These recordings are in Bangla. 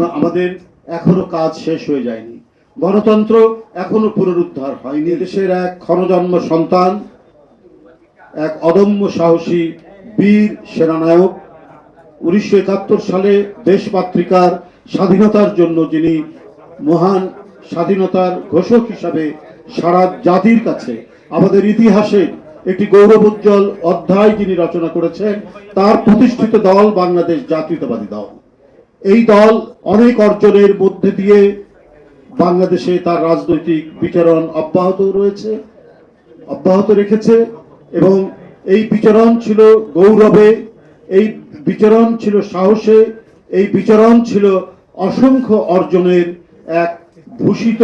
আমরা আমাদের এখনও কাজ শেষ হয়ে যায়নি। গণতন্ত্র এখনও পুনরুদ্ধার হয়নি। দেশের এক ক্ষণজন্ম সন্তান, এক অদম্য সাহসী বীর সেনানায়ক, উনিশশো একাত্তর সালে দেশমাতৃকার স্বাধীনতার জন্য যিনি মহান স্বাধীনতার ঘোষক হিসাবে সারা জাতির কাছে আমাদের ইতিহাসে একটি গৌরবোজ্জ্বল অধ্যায় যিনি রচনা করেছেন, তার প্রতিষ্ঠিত দল বাংলাদেশ জাতীয়তাবাদী দল। এই দল অনেক অর্জনের মধ্যে দিয়ে বাংলাদেশে তার রাজনৈতিক বিচরণ অব্যাহত রয়েছে, অব্যাহত রেখেছে এবং এই বিচরণ ছিল গৌরবে, এই বিচরণ ছিল সাহসে, এই বিচরণ ছিল অসংখ্য অর্জনের এক ভূষিত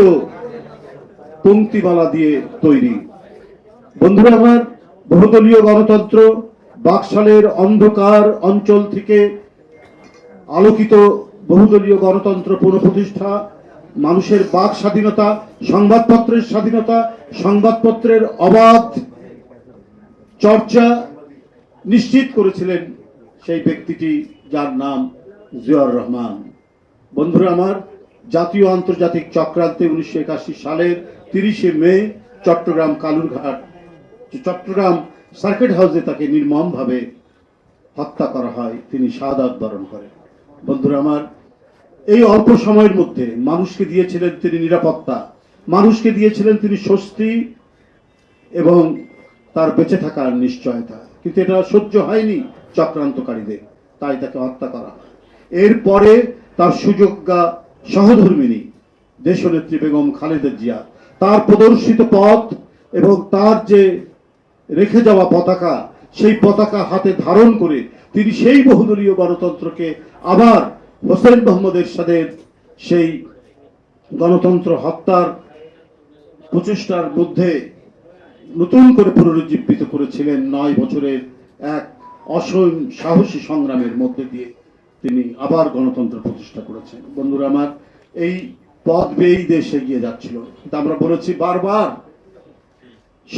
পঙ্ক্তিমালা দিয়ে তৈরি। বন্ধুরা আমার বহুদলীয় গণতন্ত্র, বাকশালের অন্ধকার অঞ্চল থেকে আলোকিত বহুদলীয় গণতন্ত্র পুনঃপ্রতিষ্ঠা, মানুষের বাক স্বাধীনতা, সংবাদপত্রের স্বাধীনতা, সংবাদপত্রের অবাধ চর্চা নিশ্চিত করেছিলেন সেই ব্যক্তিটি যার নাম জিয়াউর রহমান। বন্ধুরা আমার, জাতীয় আন্তর্জাতিক চক্রান্তে উনিশশো একাশি সালের তিরিশে মে চট্টগ্রাম কালুরঘাট, চট্টগ্রাম সার্কিট হাউসে তাকে নির্মমভাবে হত্যা করা হয়। তিনি শাহাদাত বরণ করেন। বন্ধুরা আমার, এই অল্প সময়ের মধ্যে মানুষকে দিয়েছিলেন তিনি নিরাপত্তা, মানুষকে দিয়েছিলেন তিনি স্বস্তি এবং তার বেঁচে থাকার নিশ্চয়তা। কিন্তু এটা সহ্য হয়নি চক্রান্তকারীদের, তাই তাকে হত্যা করা এরপরে তার সুযোগ্যা সহধর্মিনী, দেশনেত্রী বেগম খালেদা জিয়া, তার প্রদর্শিত পথ এবং তার যে রেখে যাওয়া পতাকা সেই পতাকা হাতে ধারণ করে তিনি সেই বহুদলীয় গণতন্ত্রকে আবার হোসেন মোহাম্মদ এরশাদের সেই গণতন্ত্র হত্যার প্রচেষ্টার মধ্যে নতুন করে পুনরুজ্জীবিত করেছিলেন নয় বছরের এক অসীম সাহসী সংগ্রামের মধ্যে দিয়ে তিনি আবার গণতন্ত্র প্রতিষ্ঠা করেছেন। বন্ধুরা আমার, এই পথ বেয়েই দেশ এগিয়ে যাচ্ছিল। কিন্তু আমরা বলেছি বারবার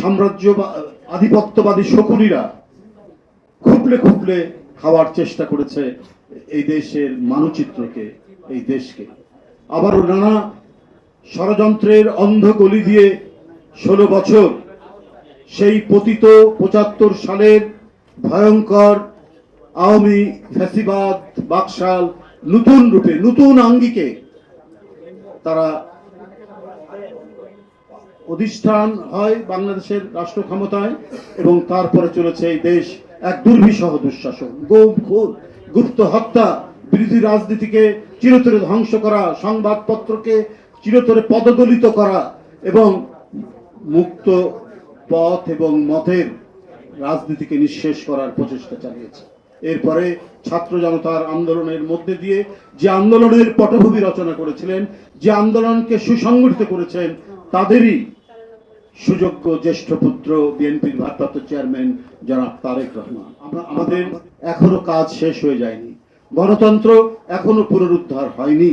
সাম্রাজ্য আধিপত্যবাদী শকুনিরা খুপলে খুপলে খাওয়ার চেষ্টা করেছে এই দেশের মানচিত্রকে, এই দেশকে। আবারও নানা ষড়যন্ত্রের অন্ধ গলি দিয়ে ষোলো বছর সেই পতিত পঁচাত্তর সালের ভয়ঙ্কর আওয়ামী ফ্যাসিবাদ, বাকশাল নতুন রূপে, নতুন আঙ্গিকে তারা অধিষ্ঠান হয় বাংলাদেশের রাষ্ট্র ক্ষমতায় এবং তারপরে চলেছে এই দেশ এক দুর্বিষহ দুঃশাসন। গুম খুন গুপ্ত হত্যা, বিরোধী রাজনীতিকে চিরতরে ধ্বংস করা, সংবাদপত্রকে চিরতরে পদদলিত করা এবং মুক্ত পথ এবং মতের রাজনীতিকে নিঃশেষ করার প্রচেষ্টা চালিয়েছে। এরপরে ছাত্র জনতার আন্দোলনের মধ্যে দিয়ে যে আন্দোলনের পটভূমি রচনা করেছিলেন, যে আন্দোলনকে সুসংগঠিত করেছেন, তাদেরই সুযোগ্য জ্যেষ্ঠ পুত্র বিএনপির ভারপ্রাপ্ত চেয়ারম্যান জনাব তারেক রহমান। আমরা আমাদের এখনও কাজ শেষ হয়ে যায়নি। গণতন্ত্র এখনও পুনরুদ্ধার হয়নি।